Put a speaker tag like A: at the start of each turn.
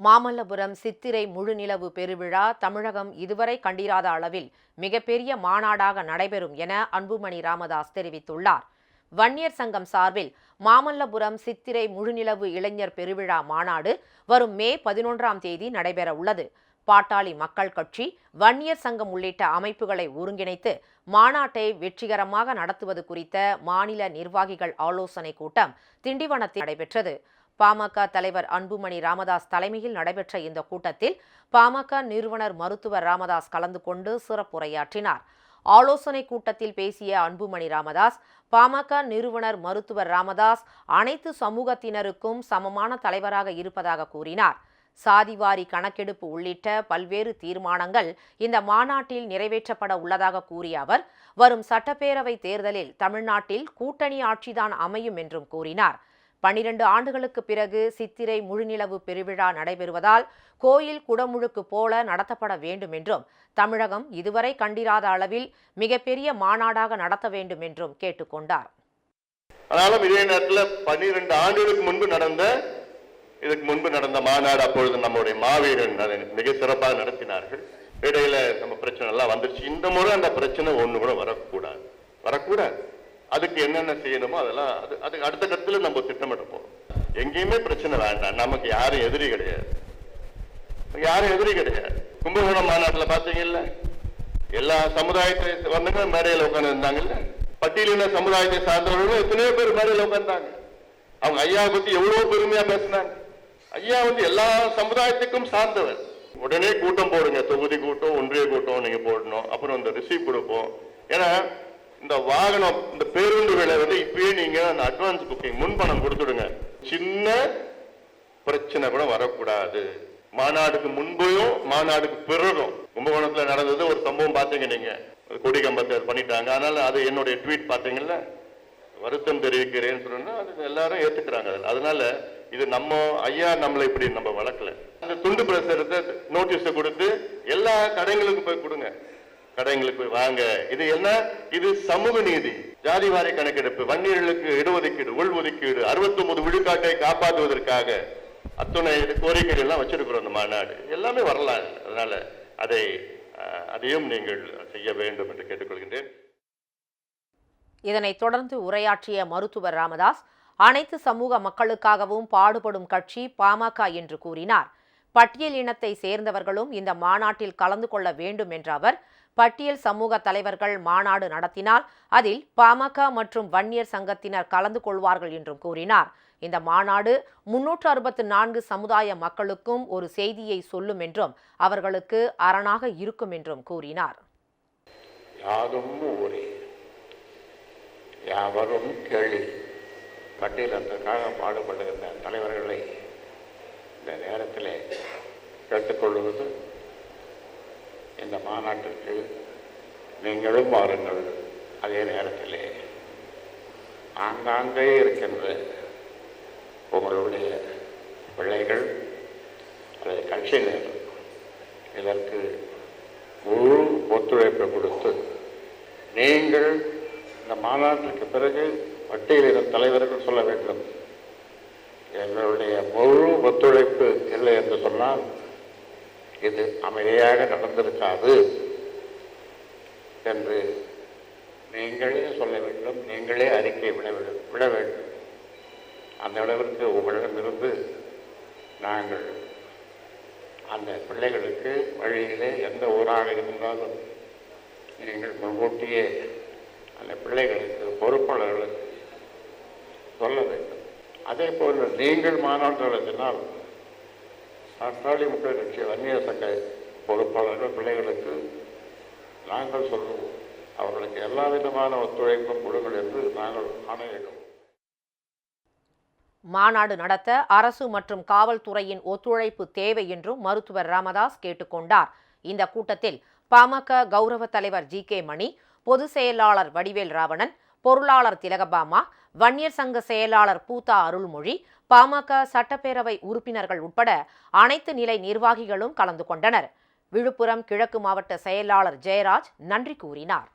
A: மாமல்லபுரம் சித்திரை முழுநிலவு பெருவிழா தமிழகம் இதுவரை கண்டிராத அளவில் மிகப்பெரிய மாநாடாக நடைபெறும் என அன்புமணி ராமதாஸ் தெரிவித்துள்ளார். வன்னியர் சங்கம் சார்பில் மாமல்லபுரம் சித்திரை முழுநிலவு இளைஞர் பெருவிழா மாநாடு வரும் மே பதினொன்றாம் தேதி நடைபெற உள்ளது. பாட்டாளி மக்கள் கட்சி வன்னியர் சங்கம் உள்ளிட்ட அமைப்புகளை ஒருங்கிணைத்து மாநாட்டை வெற்றிகரமாக நடத்துவது குறித்த மாநில நிர்வாகிகள் ஆலோசனை கூட்டம் திண்டிவனத்தில் நடைபெற்றது. பாமக தலைவர் அன்புமணி ராமதாஸ் தலைமையில் நடைபெற்ற இந்த கூட்டத்தில் பாமக நிறுவனர் மருத்துவர் ராமதாஸ் கலந்து கொண்டு சிறப்புரையாற்றினார். ஆலோசனை கூட்டத்தில் பேசிய அன்புமணி ராமதாஸ் பாமக நிறுவனர் மருத்துவர் ராமதாஸ் அனைத்து சமூகத்தினருக்கும் சமமான தலைவராக இருப்பதாக கூறினார். சாதிவாரி கணக்கெடுப்பு உள்ளிட்ட பல்வேறு தீர்மானங்கள் இந்த மாநாட்டில் நிறைவேற்றப்பட உள்ளதாக கூறிய அவர் வரும் சட்டப்பேரவை தேர்தலில் தமிழ்நாட்டில் கூட்டணி ஆட்சிதான் அமையும் என்றும் கூறினார். பனிரெண்டு ஆண்டுகளுக்கு பிறகு சித்திரை முழுநிலவு பெருவிழா நடைபெறுவதால் கோயில் குடமுழுக்கு போல நடத்தப்பட வேண்டும் என்றும் தமிழகம் இதுவரை கண்டிராத அளவில் மிகப்பெரிய மாநாடாக நடத்த வேண்டும் என்றும் கேட்டுக்கொண்டார்.
B: ஆனாலும் இதே நேரத்தில் பன்னிரெண்டு ஆண்டுகளுக்கு முன்பு நடந்த இதுக்கு முன்பு நடந்த மாநாடு அப்பொழுது நம்முடைய மாவீரன் அதை மிக சிறப்பாக நடத்தினார்கள். இடையில நம்ம பிரச்சனை எல்லாம் வந்துருச்சு. இந்த முறை அந்த பிரச்சனை ஒண்ணு கூட வரக்கூடாது. வரக்கூடாது. அதுக்கு என்னென்ன செய்யணுமோ அதெல்லாம் அது அதுக்கு அடுத்த கட்டத்தில் நம்ம திட்டமிட எங்கேயுமே பிரச்சனை வேண்டாம். நமக்கு யாரும் எதிரி கிடையாது. யாரும் எதிரி கிடையாது. கும்பகோணம் மாநாட்டில் பார்த்தீங்கல்ல? எல்லா சமுதாயத்தை வந்துங்க மேடையில் உட்காந்து இருந்தாங்கல்ல பட்டியலின சமுதாயத்தை சார்ந்தவர்களும் எத்தனையோ பேர் மேடையில் உட்கார்ந்தாங்க. அவங்க ஐயா பத்தி எவ்வளவு பெருமையா பேசினாங்க. ஐயா வந்து எல்லா சமுதாயத்துக்கும் சார்ந்தவர். உடனே கூட்டம் போடுங்க. தொகுதி கூட்டம் ஒன்றிய கூட்டம் நீங்க போடணும். அப்புறம் இந்த ரிசீவ் கொடுப்போம். ஏன்னா இந்த வாகனம் இந்த பேருந்து விலை வந்து இப்பயே நீங்க அந்த அட்வான்ஸ் புக்கிங் முன்பணம் கொடுத்துடுங்க. சின்ன பிரச்சனை கூட வரக்கூடாது. மாநாடுக்கு முன்பையும் மாநாடுக்கு பிறகும். கும்பகோணத்துல நடந்தது ஒரு சம்பவம் பார்த்தீங்க நீங்க. கொடி கம்பத்தை பண்ணிட்டாங்க. அதனால அது என்னுடைய ட்வீட் பார்த்தீங்கல்ல? வருத்தம் தெரிவிக்கிறேன்னு சொன்னா அது எல்லாரும் ஏத்துக்கிறாங்க அதில். அதனால இது நம்ம ஐயா நம்மளை இப்படி நம்ம வளர்க்கல. அந்த துண்டு பிரசரத்தை நோட்டீஸை கொடுத்து எல்லா கடைகளுக்கும் போய் கொடுங்க. கடைங்களுக்கு போய் வாங்க. இது என்ன? இது சமூக நீதி. ஜாதி வாரி கணக்கெடுப்பு வன்னியர்களுக்கு இடஒதுக்கீடு உள்ஒதுக்கீடு 69 விழுக்காட்டை காப்பாற்றுவதற்காக அத்துணை கோரிக்கைகள் எல்லாம் வச்சிருக்கிறோம் இந்த மாநாடு. எல்லாமே வரலாம் அதனால அதை அதையும் நீங்கள் செய்ய வேண்டும் என்று கேட்டுக்கொள்கின்றேன்.
A: இதனைத் தொடர்ந்து உரையாற்றிய மருத்துவர் ராமதாஸ் அனைத்து சமூக மக்களுக்காகவும் பாடுபடும் கட்சி பாமக என்று கூறினார். பட்டியல் இனத்தை சேர்ந்தவர்களும் இந்த மாநாட்டில் கலந்து கொள்ள வேண்டும் என்ற அவர் பட்டியல் சமூக தலைவர்கள் மாநாடு நடத்தினால் அதில் பாமக மற்றும் வன்னியர் சங்கத்தினர் கலந்து கொள்வார்கள் என்றும் கூறினார். இந்த மாநாடு முன்னூற்று அறுபத்து நான்கு சமுதாய மக்களுக்கும் ஒரு செய்தியை சொல்லும் என்றும் அவர்களுக்கு அரணாக இருக்கும் என்றும் கூறினார்.
C: யாதும் ஊரே யாவரும் கேள்வி பட்டியலத்திற்காக பாடுபடுகின்ற தலைவர்களை இந்த நேரத்தில் கேட்டுக்கொள்வது இந்த மாநாட்டிற்கு நீங்களும் வாருங்கள் அதே நேரத்திலே. ஆங்காங்கே இருக்கின்ற உங்களுடைய பிள்ளைகள் அல்லது கட்சியினர் இதற்கு முழு ஒத்துழைப்பை கொடுத்து நீங்கள் இந்த மாநாட்டிற்கு பிறகு பட்டியலின தலைவர்கள் சொல்ல வேண்டும். எங்களுடைய முழு ஒத்துழைப்பு இல்லை என்று சொன்னால் இது அமைதியாக நடந்திருக்காது என்று நீங்களே சொல்ல வேண்டும் நீங்களே அறிக்கை விட வேண்டும் விட வேண்டும். அந்த அளவிற்கு உங்களிடமிருந்து நாங்கள் அந்த பிள்ளைகளுக்கு வழியிலே எந்த ஊராக இருந்தாலும் நீங்கள் முன்கூட்டியே அந்த பிள்ளைகளுக்கு பொறுப்பாளர்களுக்கு சொல்ல வேண்டும். அதே போல் நீங்கள் மாநாடு நடத்தினால் பாட்டாளி மக்கள் கட்சி வன்னியர் சங்க பொறுப்பாளர்கள் பிள்ளைகளுக்கு நாங்கள் சொல்லுவோம். அவர்களுக்கு எல்லா விதமான ஒத்துழைப்பும் கொடுங்கள் என்று நாங்கள் ஆணையிடுவோம்.
A: மாநாடு நடத்த அரசு மற்றும் காவல்துறையின் ஒத்துழைப்பு தேவை என்றும் மருத்துவர் ராமதாஸ் கேட்டுக்கொண்டார். இந்த கூட்டத்தில் பாமக கௌரவ தலைவர் ஜி கே மணி பொதுச் செயலாளர் வடிவேல் ராவணன் பொருளாளர் திலகபாமா வன்னியர் சங்க செயலாளர் பூதா அருள்மொழி பாமக சட்டப்பேரவை உறுப்பினர்கள் உட்பட அனைத்து நிலை நிர்வாகிகளும் கலந்து கொண்டனர். விழுப்புரம் கிழக்கு மாவட்ட செயலாளர் ஜெயராஜ் நன்றி கூறினார்.